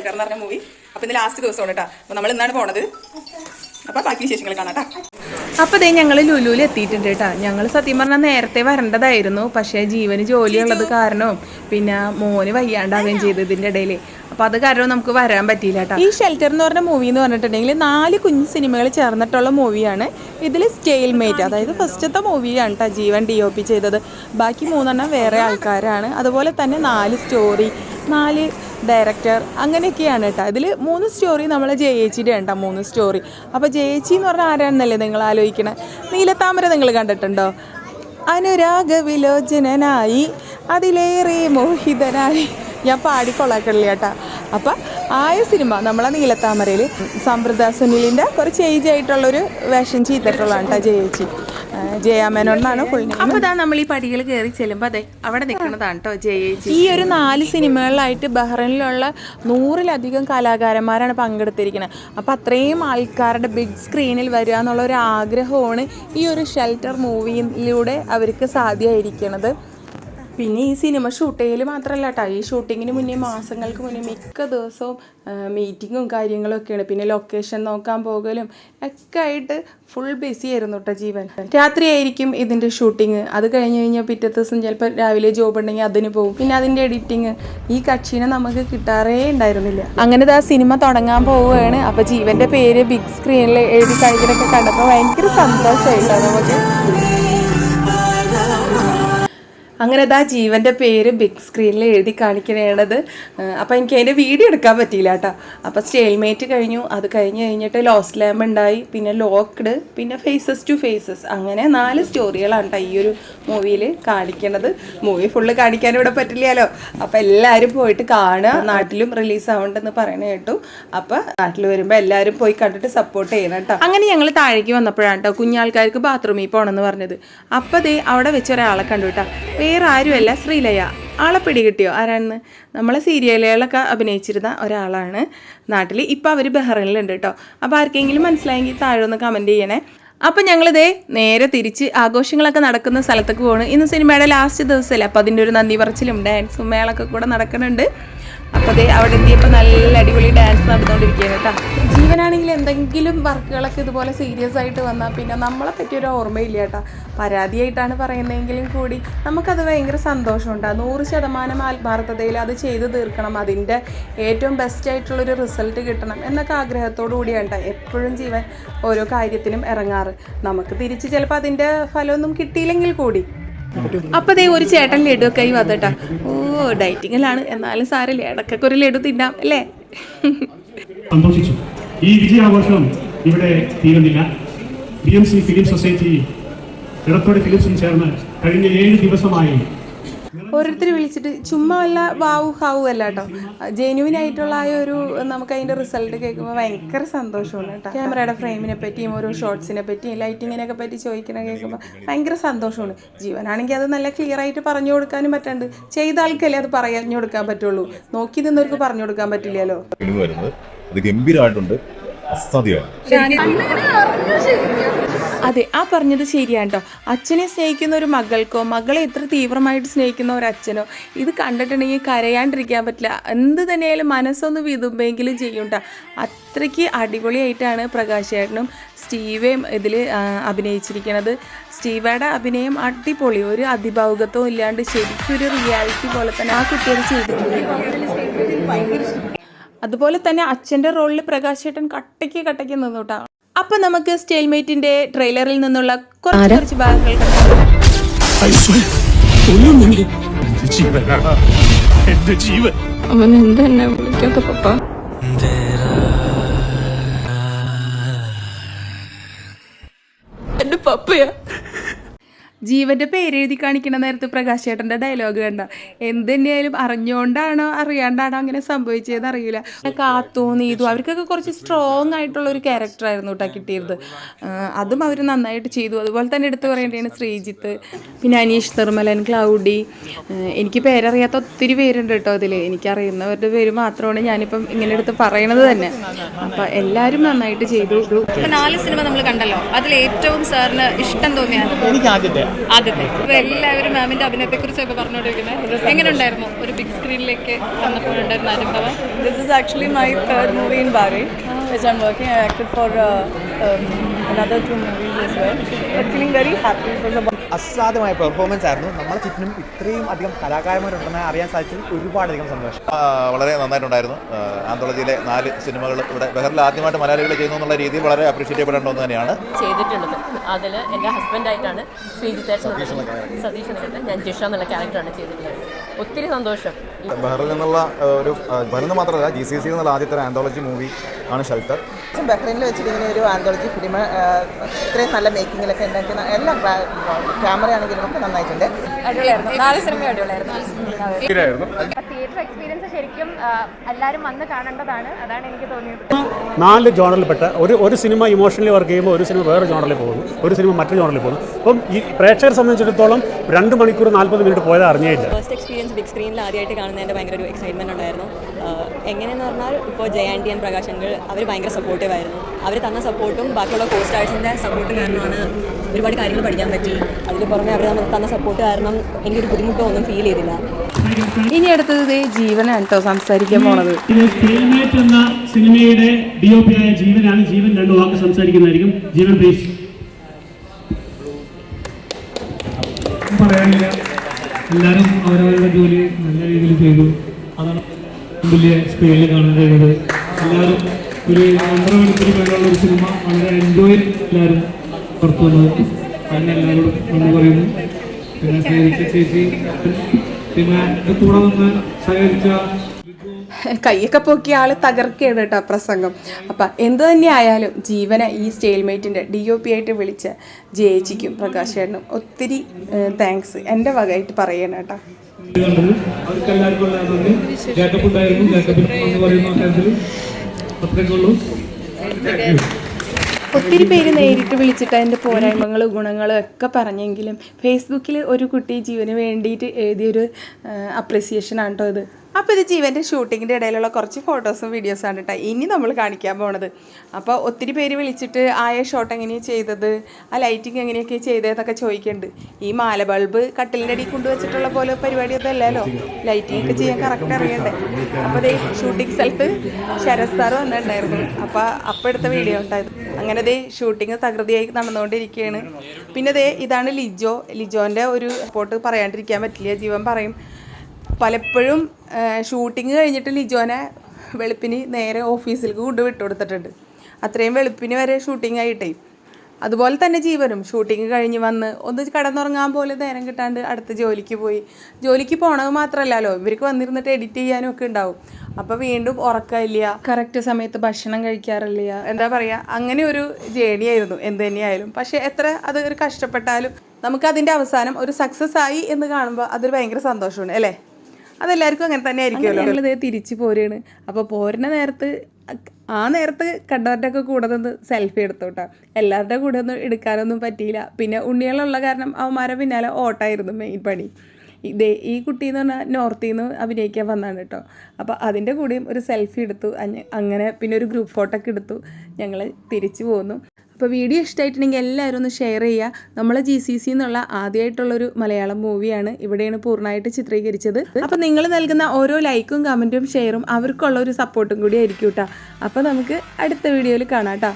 എന്ന് പറഞ്ഞ മൂവി അപ്പൊ ഇന്ന് ലാസ്റ്റ് ദിവസമാണ് കേട്ടോ അപ്പൊ നമ്മൾ ഇന്നാണ് പോണത്. അപ്പൊ ബാക്കി വിശേഷങ്ങൾ കാണാം അപ്പൊ അപ്പോൾ ദേ ഞങ്ങൾ ലുലുവിൽ എത്തിയിട്ടുണ്ട് കേട്ടോ ഞങ്ങൾ സത്യം പറഞ്ഞാൽ നേരത്തെ വരേണ്ടതായിരുന്നു. പക്ഷേ ജീവന് ജോലിയുള്ളത് കാരണവും പിന്നെ മോന് വയ്യാണ്ടാവുകയും ചെയ്തു ഇതിന്റെ ഇടയിൽ അപ്പൊ അത് കാരണം നമുക്ക് വരാൻ പറ്റിയില്ല കേട്ടോ ഈ ഷെൽട്ടർ എന്ന് പറഞ്ഞ മൂവി എന്ന് പറഞ്ഞിട്ടുണ്ടെങ്കിൽ നാല് കുഞ്ഞു സിനിമകൾ ചേർന്നിട്ടുള്ള മൂവിയാണ് ഇതിൽ സ്റ്റെയിൽ മേറ്റ് അതായത് ഫസ്റ്റത്തെ മൂവിയാണ് കേട്ടോ ജീവൻ ഡി ഒ പി ചെയ്തത്. ബാക്കി മൂന്നെണ്ണം വേറെ ആൾക്കാരാണ്. അതുപോലെ തന്നെ നാല് സ്റ്റോറി നാല് ഡയറക്ടർ അങ്ങനെയൊക്കെയാണ് കേട്ടോ. അതിൽ മൂന്ന് സ്റ്റോറി നമ്മൾ എച്ചിന്റെ ഉണ്ടോ മൂന്ന് സ്റ്റോറി. അപ്പോൾ ജെ എച്ചി എന്ന് പറഞ്ഞാൽ ആരാണെന്നല്ലേ നിങ്ങൾ ആലോചിക്കണേ? നീലത്താമര നിങ്ങൾ കണ്ടിട്ടുണ്ടോ? അനുരാഗ വിലോചനായി അതിലേറെ മോഹിതനായി. ഞാൻ പാടിക്കൊള്ളാക്കണില്ല കേട്ടോ. അപ്പം ആയ സിനിമ നമ്മളെ നീലത്താമരയിൽ സമ്പ്രദ സുനിലിന്റെ കുറച്ച് ഏജ് ആയിട്ടുള്ളൊരു വേഷം ചെയ്തിട്ടുള്ളതാണ് കേട്ടോ ജയച്ചി. ജയാമേനോന്നാണ് ഫുൾ അപ്പോൾ ഇതാ നമ്മൾ ഈ പടികൾ കയറി ചെല്ലുമ്പോൾ അതെ അവിടെ നിൽക്കുന്നതാണ് കേട്ടോ ജയേച്ചി. ഈ ഒരു നാല് സിനിമകളിലായിട്ട് ബഹ്റൈനിലുള്ള നൂറിലധികം കലാകാരന്മാരാണ് പങ്കെടുത്തിരിക്കുന്നത് അപ്പം അത്രയും ആൾക്കാരുടെ ബിഗ് സ്ക്രീനിൽ വരിക എന്നുള്ള ഒരു ആഗ്രഹമാണ് ഈ ഒരു ഷെൽട്ടർ മൂവിയിലൂടെ അവർക്ക് സാധ്യമായിരിക്കുന്നത് പിന്നെ ഈ സിനിമ ഷൂട്ട് ചെയ്യൽ മാത്രമല്ല കേട്ടോ ഈ ഷൂട്ടിങ്ങിന് മുന്നേ മാസങ്ങൾക്ക് മുന്നേ മിക്ക ദിവസവും മീറ്റിങ്ങും കാര്യങ്ങളും ഒക്കെയാണ്. പിന്നെ ലൊക്കേഷൻ നോക്കാൻ പോകലും ഒക്കെ ആയിട്ട് ഫുൾ ബിസി ആയിരുന്നു കേട്ടോ ജീവൻ. രാത്രിയായിരിക്കും ഇതിന്റെ ഷൂട്ടിങ് അത് കഴിഞ്ഞ് കഴിഞ്ഞാൽ പിറ്റത്തെ ദിവസം ചിലപ്പോൾ രാവിലെ ജോബ് ഉണ്ടെങ്കിൽ അതിന് പോകും പിന്നെ അതിന്റെ എഡിറ്റിങ് ഈ കക്ഷീനെ നമുക്ക് കിട്ടാറേ ഉണ്ടായിരുന്നില്ല. അങ്ങനെ ആ സിനിമ തുടങ്ങാൻ പോവുകയാണ്. അപ്പോൾ ജീവന്റെ പേര് ബിഗ് സ്ക്രീനിൽ എഴുതി കഴിഞ്ഞിട്ടൊക്കെ കണ്ടപ്പോൾ ഭയങ്കര സന്തോഷമായിട്ടോ നമുക്ക്? അങ്ങനെ ഇതാ ജീവന്റെ പേര് ബിഗ് സ്ക്രീനിൽ എഴുതി കാണിക്കണേണത്. അപ്പോൾ എനിക്ക് അതിന്റെ വീഡിയോ എടുക്കാൻ പറ്റിയില്ല കേട്ടോ അപ്പോൾ സ്റ്റേൽമേറ്റ് കഴിഞ്ഞു. അത് കഴിഞ്ഞ് കഴിഞ്ഞിട്ട് ലോസ് ലാമ്പ് ഉണ്ടായി. പിന്നെ ലോക്ക്ഡ് പിന്നെ ഫേസസ് ടു ഫേസസ് അങ്ങനെ നാല് സ്റ്റോറികളാണ് കേട്ടോ ഈ ഒരു മൂവിയിൽ കാണിക്കണത്. മൂവി ഫുള്ള് കാണിക്കാൻ ഇവിടെ പറ്റില്ലല്ലോ. അപ്പോൾ എല്ലാവരും പോയിട്ട് കാണുക. നാട്ടിലും റിലീസ് ആവണ്ടെന്ന് പറയണ കേട്ടു. അപ്പോൾ നാട്ടിൽ വരുമ്പോൾ എല്ലാവരും പോയി കണ്ടിട്ട് സപ്പോർട്ട് ചെയ്യണം കേട്ടോ അങ്ങനെ ഞങ്ങൾ താഴേക്ക് വന്നപ്പോഴാണ് കേട്ടോ കുഞ്ഞാൾക്കാർക്ക് ബാത്റൂമിൽ പോകണമെന്ന് പറഞ്ഞത്. അപ്പോൾ ദേ അവിടെ വെച്ച് ഒരാളെ കണ്ടു കേട്ടോ വേറെ ആരുമല്ല ശ്രീലയ. ആളെ പിടികിട്ടിയോ? ആരാണെന്ന് നമ്മളെ സീരിയലുകളൊക്കെ അഭിനയിച്ചിരുന്ന ഒരാളാണ് നാട്ടിൽ ഇപ്പോൾ അവർ ബഹ്റൈനിലുണ്ട് കേട്ടോ. അപ്പോൾ ആർക്കെങ്കിലും മനസ്സിലായെങ്കിൽ താഴെ ഒന്ന് കമന്റ് ചെയ്യണേ. അപ്പം ഞങ്ങളിതേ നേരെ തിരിച്ച് ആഘോഷങ്ങളൊക്കെ നടക്കുന്ന സ്ഥലത്തേക്ക് പോകണം ഇന്ന് സിനിമയുടെ ലാസ്റ്റ് ദിവസമല്ലേ അപ്പോൾ അതിന്റെ ഒരു നന്ദി പറച്ചിലും ഡാൻസും മേളൊക്കെ കൂടെ നടക്കുന്നുണ്ട്. അപ്പോൾ അതേ അവിടെ എത്തിയപ്പോൾ നല്ല അടിപൊളി ഡാൻസ് നടന്നുകൊണ്ടിരിക്കുകയാണ് കേട്ടോ. ജീവനാണെങ്കിൽ എന്തെങ്കിലും വർക്കുകളൊക്കെ ഇതുപോലെ സീരിയസ് ആയിട്ട് വന്നാൽ പിന്നെ നമ്മളെ പറ്റിയൊരു ഓർമ്മയില്ല കേട്ടോ. പരാതിയായിട്ടാണ് പറയുന്നതെങ്കിലും കൂടി നമുക്കത് ഭയങ്കര സന്തോഷമുണ്ട്. നൂറ് ശതമാനം ആത്മാർത്ഥതയിൽ അത് ചെയ്തു തീർക്കണം. അതിന്റെ ഏറ്റവും ബെസ്റ്റ് ആയിട്ടുള്ളൊരു റിസൾട്ട് കിട്ടണം എന്നൊക്കെ ആഗ്രഹത്തോടു കൂടിയാണ് കേട്ടോ എപ്പോഴും ജീവൻ ഓരോ കാര്യത്തിനും ഇറങ്ങാറ്. നമുക്ക് തിരിച്ച് ചിലപ്പോൾ അതിന്റെ ഫലമൊന്നും കിട്ടിയില്ലെങ്കിൽ കൂടി. അപ്പൊ ദേ ഒരു ചേട്ടൻ ലഡു ഒക്കെ വന്നിട്ടാ ഓ ഡയറ്റിങ്ങിലാണ് എന്നാലും സാരല്ലേ ഇടക്കൊക്കെ ഒരു ലഡു തിന്നാം അല്ലേ? സന്തോഷിച്ചു. ഈ വിജയാഘോഷം ഇവിടെ തീരുന്നില്ല. B M C film society ഇടത്തോടെ ഫിലിംസും ചേർന്ന് കഴിഞ്ഞ ഏഴ് ദിവസമായി ഓരോരുത്തർ വിളിച്ചിട്ട് ചുമ്മാ അല്ല വാവു ഹാവു അല്ല കേട്ടോ. ജെന്യൂൻ ആയിട്ടുള്ള ആ ഒരു നമുക്ക് അതിന്റെ റിസൾട്ട് കേൾക്കുമ്പോൾ ഭയങ്കര സന്തോഷമാണ് കേട്ടോ. ക്യാമറയുടെ ഫ്രെയിമിനെ പറ്റിയും ഓരോ ഷോർട്സിനെ പറ്റിയും ലൈറ്റിങ്ങിനൊക്കെ പറ്റി ചോദിക്കണ കേൾക്കുമ്പോൾ ഭയങ്കര സന്തോഷമാണ്. ജീവനാണെങ്കിൽ അത് നല്ല ക്ലിയർ ആയിട്ട് പറഞ്ഞു കൊടുക്കാനും പറ്റാണ്ട്. ചെയ്ത ആൾക്കല്ലേ അത് പറഞ്ഞു കൊടുക്കാൻ പറ്റുള്ളൂ. നോക്കി നിന്നവർക്ക് പറഞ്ഞു കൊടുക്കാൻ പറ്റില്ലല്ലോ. അത് ഗംഭീരമായിട്ടുണ്ട്. അസാധ്യമാണ്. അതെ ആ പറഞ്ഞത് ശരിയാണ് കേട്ടോ അച്ഛനെ സ്നേഹിക്കുന്ന ഒരു മകൾക്കോ മകളെ എത്ര തീവ്രമായിട്ട് സ്നേഹിക്കുന്ന ഒരു അച്ഛനോ ഇത് കണ്ടിട്ടുണ്ടെങ്കിൽ കരയാണ്ടിരിക്കാൻ പറ്റില്ല. എന്ത് തന്നെയായാലും മനസ്സൊന്ന് വിതുമ്പെങ്കിലും ചെയ്യും അത്രയ്ക്ക് അടിപൊളിയായിട്ടാണ് പ്രകാശ് ചേട്ടനും സ്റ്റീവേയും ഇതിൽ അഭിനയിച്ചിരിക്കുന്നത് സ്റ്റീവയുടെ അഭിനയം അടിപൊളി. ഒരു അതിഭാവുകത്വം ഇല്ലാണ്ട് ശരിക്കും ഒരു റിയാലിറ്റി പോലെ തന്നെ ആ കുട്ടികൾ ചെയ്തിട്ടുണ്ട്. അതുപോലെ തന്നെ അച്ഛന്റെ റോളിൽ പ്രകാശ് ചേട്ടൻ കട്ടയ്ക്ക് കട്ടയ്ക്ക് നിന്നു കേട്ടോ അപ്പം നമുക്ക് സ്റ്റേൽമേറ്റിന്റെ ട്രെയിലറിൽ നിന്നുള്ള കുറച്ച് കുറച്ച് ഭാഗങ്ങൾ അവൻ എന്തെന്നെ വിളിക്കാത്ത പപ്പ? എന്റെ പപ്പയാ. ജീവന്റെ പേരെഴുതി കാണിക്കുന്ന നേരത്ത് പ്രകാശ് ചേട്ടന്റെ ഡയലോഗ് കണ്ട? എന്ത് തന്നെയായാലും അറിഞ്ഞുകൊണ്ടാണോ അറിയാണ്ടാണോ അങ്ങനെ സംഭവിച്ചതെന്ന് അറിയില്ല. കാത്തു നീതു അവർക്കൊക്കെ കുറച്ച് സ്ട്രോങ് ആയിട്ടുള്ള ഒരു ക്യാരക്ടറായിരുന്നു കേട്ടോ കിട്ടിയത് അതും അവർ നന്നായിട്ട് ചെയ്തു. അതുപോലെ തന്നെ എടുത്തു പറയേണ്ടതാണ് ശ്രീജിത്ത് പിന്നെ അനീഷ് നിർമ്മലൻ ക്ലൗഡി. എനിക്ക് പേരറിയാത്ത ഒത്തിരി പേരുണ്ട് കേട്ടോ അതിൽ എനിക്കറിയുന്നവരുടെ പേര് മാത്രമാണ് ഞാനിപ്പം ഇങ്ങനെ എടുത്ത് പറയണത് തന്നെ. അപ്പം എല്ലാവരും നന്നായിട്ട് ചെയ്തു. ഇപ്പൊ നാല് സിനിമ നമ്മൾ കണ്ടല്ലോ. അതിൽ ഏറ്റവും സാറിന് ഇഷ്ടം തോന്നിയാണ് എനിക്ക് ആദ്യത്തെ. ആദ്യത്തെ എല്ലാവരും മാമിന്റെ അഭിനയത്തെ കുറിച്ചൊക്കെ പറഞ്ഞുകൊണ്ടിരിക്കുന്നത് എങ്ങനെ ഉണ്ടായിരുന്നു ഒരു ബിഗ് സ്ക്രീനിലേക്ക് വന്നപ്പോഴുണ്ടായിരുന്ന അനുഭവം? This is actually my third movie in Bahrain, which I'm working. I acted for uh, um, another two movies as well. But feeling very happy for the. അസാധ്യമായ പെർഫോമൻസ് ആയിരുന്നു നമ്മളെ ചുറ്റിനും ഇത്രയും അധികം കലാകാരന്മാരുണ്ടെന്ന് അറിയാൻ സാധിച്ചതിൽ ഒരുപാടധികം സന്തോഷം വളരെ നന്നായിട്ടുണ്ടായിരുന്നു ആന്തോളജിയിലെ നാല് സിനിമകൾ ഇവിടെ ബഹറിൽ ആദ്യമായിട്ട് മലയാളികൾ ചെയ്യുന്നു എന്നുള്ള രീതിയിൽ വളരെ അപ്രീഷിയേറ്റബിൾ ഉണ്ടോ ഒന്ന് തന്നെയാണ് ചെയ്തിട്ടുള്ളത് അതിൽ എന്റെ ഹസ്ബൻഡായിട്ടാണ് ശ്രീജിത്തേട്ടൻ സതീഷ് ഞാൻ ജിഷ എന്നുള്ള ക്യാരക്ടറാണ് ചെയ്തിട്ടുള്ളത് ഒത്തിരി സന്തോഷം. ബഹറിൽ നിന്നുള്ള ഒരു ബഹ്റിൽ നിന്ന് മാത്രമല്ല ജി സി സി എന്നുള്ള ആദ്യത്തെ ആന്തോളജി മൂവി ആണ് ഷെൽട്ടർ ബഹ്റൈനിൽ വെച്ചിട്ട് ഇങ്ങനെ ഒരു ആന്തോളജി ഫിലിം ഇത്രയും നല്ല മേക്കിങ്ങിലൊക്കെ ഉണ്ടാക്കുന്ന എല്ലാ ക്യാമറ ആണെങ്കിലും ഒക്കെ നന്നായിട്ടുണ്ട്. അടിപൊളിയായിരുന്നു. നാല് സിനിമ അടിപൊളിയായിരുന്നു. തിയേറ്റർ എക്സ്പീരിയൻസ് ശരിക്കും എല്ലാവരും വന്ന് കാണേണ്ടതാണ്. അതാണ് എനിക്ക് തോന്നിയത്. നാല് ജോണറിൽപ്പെട്ട ഒരു ഒരു സിനിമ ഇമോഷണലി വർക്ക് ചെയ്യുമ്പോൾ ഒരു സിനിമ വേറെ ജോണറിൽ പോകുന്നു. ഒരു സിനിമ മറ്റൊരു ജോണറിൽ പോകുന്നു. അപ്പം ഈ പ്രേക്ഷകരെ സംബന്ധിച്ചിടത്തോളം രണ്ട് മണിക്കൂർ നാൽപ്പത് മിനിറ്റ് പോയത് അറിഞ്ഞില്ല. ഫസ്റ്റ് എക്സ്പീരിയൻസ് ബിഗ് സ്ക്രീനിൽ ആദ്യമായിട്ട് കാണുന്നതിന്റെ ഭയങ്കര ഒരു എക്സൈറ്റ്മെന്റ് ഉണ്ടായിരുന്നു. എങ്ങനെയെന്ന് പറഞ്ഞാൽ ഇപ്പോൾ ജയാന്റി ആൻഡ് പ്രകാശ് അങ്കിൾ അവർ ഭയങ്കര സപ്പോർട്ടീവ് ആയിരുന്നു. അവർ തന്ന സപ്പോർട്ടും ബാക്കിയുള്ള കോ സ്റ്റാർസിന്റെ സപ്പോർട്ട് കാരണമാണ് ഒരുപാട് കാര്യങ്ങൾ പഠിക്കാൻ പറ്റി. അതിന് പുറമെ അവർ തന്ന സപ്പോർട്ട് കാരണം എനിക്കൊരു ബുദ്ധിമുട്ടോ ഒന്നും ഫീൽ ചെയ്തില്ല. ഇനി അടുത്തത് ജീവനാണ് കേട്ടോ സംസാരിക്കാൻ പോണത്. ഇത് സ്റ്റേൽമേറ്റ് എന്ന സിനിമയുടെ ഡി ഒ പി ആയ ജീവനാണ് ജീവൻ. രണ്ട് വാക്ക് സംസാരിക്കുന്നതായിരിക്കും. ജീവൻ പ്ലീസ് പറയാനില്ല. എല്ലാവരും അവരവരുടെ ജോലി നല്ല രീതിയിൽ ചെയ്തു. അതാണ് വലിയ സ്ക്രീനിൽ കാണാൻ കഴിയുന്നത്. എല്ലാവരും ഒരു ഒന്നര മണിക്കൂർ മേലുള്ള ഒരു സിനിമ വളരെ എൻജോയ് എല്ലാവരും പുറത്തു വന്നത്. അതിന് എല്ലാവരോടും നന്ദി പറയുന്നു. പിന്നെ ചേച്ചി പിന്നെ കൂടെ നിന്ന് സഹകരിച്ച കൈയൊക്കെ പൊക്കി ആൾ തകർക്കുകയാണ് കേട്ടോ പ്രസംഗം. അപ്പം എന്ത് തന്നെ ആയാലും ജീവന ഈ സ്റ്റേൽമേറ്റിന്റെ ഡി ഒ പി ആയിട്ട് വിളിച്ച ജയിച്ചിക്കും പ്രകാശ് ചേട്ടനും. ഒത്തിരി താങ്ക്സ് എന്റെ വകയായിട്ട് പറയണം കേട്ടോ. കണ്ടത് ഒത്തിരി പേര് നേരിട്ട് വിളിച്ചിട്ട് അതിന്റെ പോരായ്മകളും ഗുണങ്ങളും ഒക്കെ പറഞ്ഞെങ്കിലും ഫേസ്ബുക്കിൽ ഒരു കുട്ടി ജീവന് വേണ്ടിയിട്ട് എഴുതിയൊരു അപ്രിസിയേഷൻ ആണ് കേട്ടോ ഇത്. അപ്പോൾ ഇത് ജീവന്റെ ഷൂട്ടിങ്ങിന്റെ ഇടയിലുള്ള കുറച്ച് ഫോട്ടോസും വീഡിയോസാണ് കേട്ടോ ഇനി നമ്മൾ കാണിക്കാൻ പോണത്. അപ്പോൾ ഒത്തിരി പേര് വിളിച്ചിട്ട് ആയ ഷോട്ട് എങ്ങനെയാണ് ചെയ്തത്? ആ ലൈറ്റിംഗ് എങ്ങനെയൊക്കെ ചെയ്തതെന്നൊക്കെ ചോദിക്കുന്നുണ്ട് ഈ മാല ബൾബ് കട്ടിലിന്റെ അടിയിൽ കൊണ്ടുവച്ചിട്ടുള്ള പോലെ പരിപാടിയൊന്നും അല്ലല്ലോ. ലൈറ്റിംഗ് ഒക്കെ ചെയ്യാൻ കറക്റ്റ് അറിയണ്ടേ. അപ്പോൾ ദേ ഷൂട്ടിംഗ് സ്ഥലത്ത് ശരത് സാർ വന്നിട്ടുണ്ടായിരുന്നു. അപ്പോൾ അപ്പോൾ എടുത്ത വീഡിയോ ഉണ്ടായിരുന്നു അങ്ങനെ ദേ ഷൂട്ടിംഗ് തകൃതിയായി നടന്നുകൊണ്ടിരിക്കുകയാണ്. പിന്നെ ദേ ഇതാണ് ലിജോ. ലിജോന്റെ ഒരു റിപ്പോർട്ട് പറയാണ്ടിരിക്കാൻ പറ്റില്ല. ജീവൻ പറയും പലപ്പോഴും ഷൂട്ടിങ് കഴിഞ്ഞിട്ട് ലിജോനെ വെളുപ്പിന് നേരെ ഓഫീസിലേക്ക് കൊണ്ട് വിട്ടുകൊടുത്തിട്ടുണ്ട് അത്രയും വെളുപ്പിന് വരെ ഷൂട്ടിംഗ് ആയിട്ടേ. അതുപോലെ തന്നെ ജീവനും. ഷൂട്ടിംഗ് കഴിഞ്ഞ് വന്ന് ഒന്ന് കടന്നുറങ്ങാൻ പോലെ നേരം കിട്ടാണ്ട് അടുത്ത ജോലിക്ക് പോയി. ജോലിക്ക് പോണത് മാത്രമല്ലല്ലോ ഇവർക്ക് വന്നിരുന്നിട്ട് എഡിറ്റ് ചെയ്യാനും ഒക്കെ ഉണ്ടാവും. അപ്പോൾ വീണ്ടും ഉറക്കമില്ല. കറക്റ്റ് സമയത്ത് ഭക്ഷണം കഴിക്കാറില്ല. എന്താ പറയുക അങ്ങനെ ഒരു ജേണി ആയിരുന്നു എന്ത് തന്നെയായാലും. പക്ഷേ എത്ര അത് ഒരു കഷ്ടപ്പെട്ടാലും നമുക്ക് അതിന്റെ അവസാനം ഒരു സക്സസ് ആയി എന്ന് കാണുമ്പോൾ അതൊരു ഭയങ്കര സന്തോഷമാണ് അല്ലേ? അതെല്ലാവർക്കും അങ്ങനെ തന്നെ ആയിരിക്കുമല്ലോ തിരിച്ചു പോരുകയാണ്. അപ്പോൾ പോരുന്ന നേരത്ത് ആ നേരത്ത് കണ്ടവരുടെ ഒക്കെ കൂടെ നിന്ന് സെൽഫി എടുത്തു കേട്ടോ എല്ലാവരുടെ കൂടെ ഒന്നും എടുക്കാനൊന്നും പറ്റിയില്ല. പിന്നെ ഉണ്ണികളുള്ള കാരണം അവന്മാരെ പിന്നാലെ ഓട്ടായിരുന്നു മെയിൻ പണി. ഇതേ ഈ കുട്ടി എന്ന് പറഞ്ഞാൽ നോർത്തിൽ നിന്ന് അഭിനയിക്കാൻ വന്നാണ് കേട്ടോ അപ്പോൾ അതിന്റെ കൂടെയും ഒരു സെൽഫി എടുത്തു. അങ്ങനെ പിന്നെ ഒരു ഗ്രൂപ്പ് ഫോട്ടോ ഒക്കെ എടുത്തു. ഞങ്ങൾ തിരിച്ചു പോന്നു. അപ്പോൾ വീഡിയോ ഇഷ്ടമായിട്ടുണ്ടെങ്കിൽ എല്ലാവരും ഒന്ന് ഷെയർ ചെയ്യുക. നമ്മളെ ജി സി സി എന്നുള്ള ആദ്യമായിട്ടുള്ളൊരു മലയാളം മൂവിയാണ് ഇവിടെയാണ് പൂർണമായിട്ട് ചിത്രീകരിച്ചത്. അപ്പോൾ നിങ്ങൾ നൽകുന്ന ഓരോ ലൈക്കും കമന്റും ഷെയറും അവർക്കുള്ള ഒരു സപ്പോർട്ടും കൂടി ആയിരിക്കും കേട്ടോ. അപ്പോൾ നമുക്ക് അടുത്ത വീഡിയോയിൽ കാണാം കേട്ടോ.